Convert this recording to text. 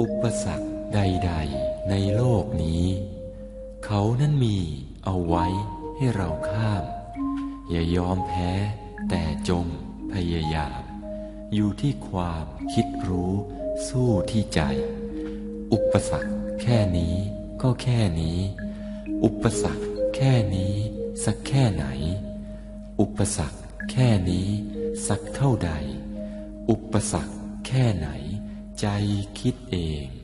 อุปสรรคใด ๆ ในโลกนี้ เขานั้นมีเอาไว้ให้เราข้าม อย่ายอมแพ้ แต่จงพยายาม อยู่ที่ความคิดรู้สู้ที่ใจ อุปสรรคแค่นี้ก็แค่นี้ อุปสรรคแค่นี้สักแค่ไหน อุปสรรคแค่นี้สักเท่าใด อุปสรรคแค่ไหน ใจคิดเอง